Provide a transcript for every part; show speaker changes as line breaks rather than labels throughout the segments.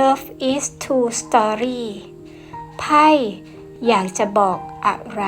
Love is too Story ไพ่อยากจะบอกอะไร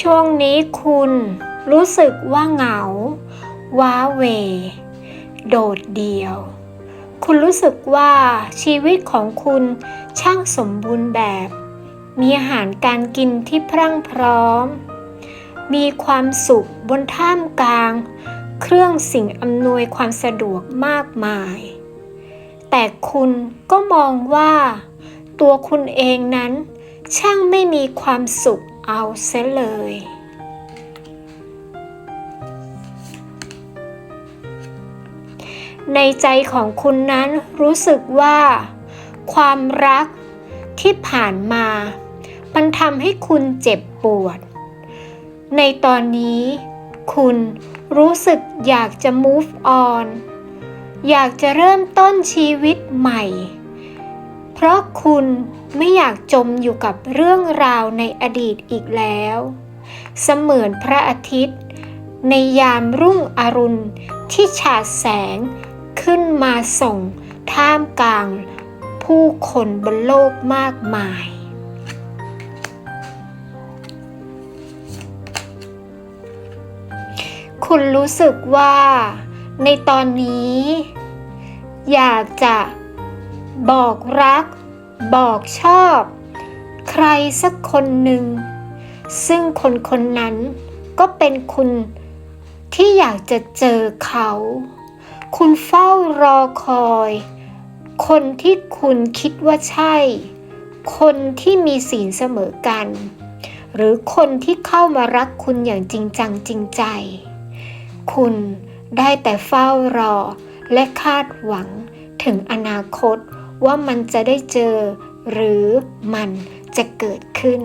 ช่วงนี้คุณรู้สึกว่าเหงา ว้าเว โดดเดี่ยว คุณรู้สึกว่าชีวิตของคุณช่างสมบูรณ์แบบ มีอาหารการกินที่พรั่งพร้อม มีความสุขบนท่ามกลาง เครื่องสิ่งอำนวยความสะดวกมากมาย แต่คุณก็มองว่า ตัวคุณเองนั้นช่างไม่มีความสุข เอาเสียเลย ในใจของคุณนั้นรู้สึกว่า ความรักที่ผ่านมา มันทำให้คุณเจ็บปวด ในตอนนี้ คุณรู้สึกอยากจะ move on อยากจะเริ่มต้นชีวิตใหม่ เพราะคุณ ไม่อยากจมอยู่กับเรื่องราวในอดีตอีกแล้ว เสมือนพระอาทิตย์ ในยามรุ่งอรุณที่ฉาดแสงขึ้นมาส่งท่ามกลาง ผู้คนบนโลกมากมาย คุณรู้สึกว่าในตอนนี้ อยากจะบอกรัก บอกชอบ ใครสักคนหนึ่ง ซึ่งคนคนนั้นก็เป็นคุณที่อยากจะเจอเขา คุณเฝ้ารอคอย คนที่คุณคิดว่าใช่ คนที่มีศีลเสมอกัน หรือคนที่เข้ามารักคุณอย่างจริงจังจริงใจ คุณได้แต่เฝ้ารอและคาดหวังถึงอนาคต ว่ามันจะได้เจอหรือมันจะเกิดขึ้น